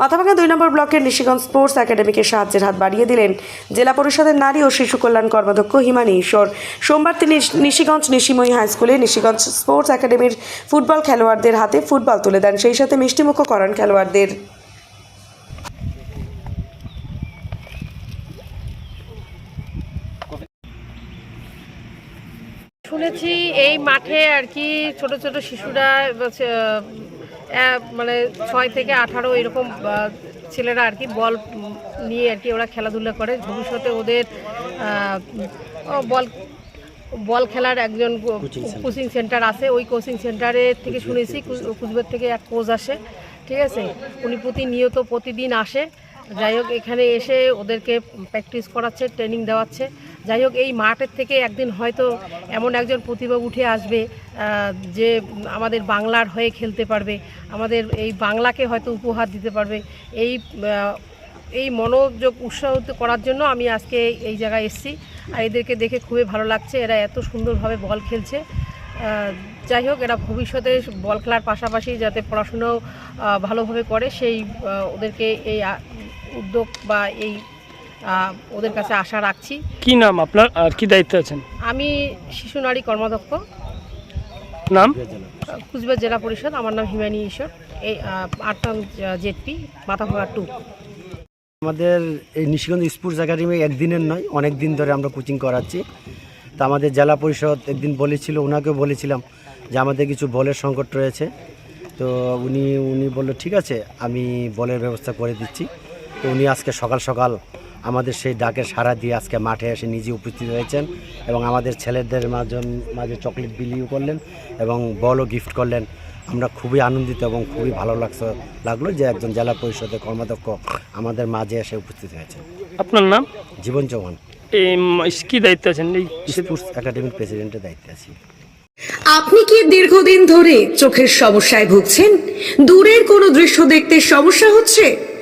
মাথাভাঙা দুই নম্বর ব্লকের নিশিগঞ্জ স্পোর্টস একাডেমিকে সাহায্যের হাত বাড়িয়ে দিলেন জেলা পরিষদের নারী ও শিশু কল্যাণ কর্মাধ্যক্ষ হিমানী ঈশ্বর। সোমবার তিনি নিশিগঞ্জ নিশিময়ী হাই স্কুলে নিশিগঞ্জ স্পোর্টস একাডেমির ফুটবল খেলোয়াড়দের হাতে ফুটবল তুলে দেন। সেই সাথে মিষ্টিমুখ করান খেলোয়াড়দের। শুনেছি এই মাঠে আর কি ছোট ছোট শিশুরা মানে ছয় থেকে আঠারো এরকম ছেলেরা আর কি বল নিয়ে আর কি ওরা খেলাধুলা করে। ভবিষ্যতে ওদের বল বল খেলার একজন কোচিং সেন্টার আছে। ওই কোচিং সেন্টারে থেকে শুনেছি কু- কুচবিহার থেকে এক কোচ আসে। ঠিক আছে? উনি প্রতিনিয়ত প্রতিদিন আসে। যাই হোক এখানে এসে ওদেরকে প্র্যাকটিস করাচ্ছে ট্রেনিং দেওয়াচ্ছে। যাই হোক, এই মাঠের থেকে একদিন হয়তো এমন একজন প্রতিভা উঠে আসবে যে আমাদের বাংলার হয়ে খেলতে পারবে, আমাদের এই বাংলাকে হয়তো উপহার দিতে পারবে। এই এই মনোযোগ উৎসাহিত করার জন্য আমি আজকে এই জায়গায় এসেছি। আর এদেরকে দেখে খুবই ভালো লাগছে, এরা এত সুন্দরভাবে বল খেলছে। যাই হোক, এরা ভবিষ্যতে বল খেলার পাশাপাশি যাতে পড়াশুনো ভালোভাবে করে, সেই ওদেরকে এই উদ্যোগ বা এই ওদের কাছে আশা রাখছি। কি নাম আপনার? আর কি দায়িত্বে আছেন? আমি শিশু নারী কর্মাধ্যক্ষ। নাম? কুচবিহার জেলা পরিষদ আমার নাম হিমানী ঈশ্বর। এই আট নং জেডপি মাথাভাঙা টু আমাদের এই নিশিগঞ্জ স্পোর্টস একাডেমি একদিনের নয় অনেক দিন ধরে আমরা কোচিং করাচ্ছি। তা আমাদের জেলা পরিষদ একদিন বলেছিল ওনাকেও বলেছিলাম যে আমাদের কিছু বলের সংকট রয়েছে। তো উনি উনি বলল ঠিক আছে আমি বলের ব্যবস্থা করে দিচ্ছি। তো উনি আজকে সকাল সকাল আমাদের সেই ডাকে সাড়া দিয়ে আজকে মাঠে এসে নিজে উপস্থিত হয়েছেন এবং আমাদের ছেলেদের মাঝে মাঝে চকলেট বিলিও করলেন এবং বলও গিফট করলেন। আমরা খুবই আনন্দিত এবং খুবই ভালো লাগছে লাগল যে একজন জেলা পরিষদের কর্মাধ্যক্ষ আমাদের মাঝে এসে উপস্থিত হয়েছেন। আপনার নাম? জীবন চৌহান। কি দায়িত্বে আছেন? এই স্পোর্টস একাডেমির প্রেসিডেন্টের দায়িত্বে আছি। আপনি কি দীর্ঘদিন ধরে চোখের সমস্যায় ভুগছেন? দূরের কোনো দৃশ্য দেখতে সমস্যা হচ্ছে?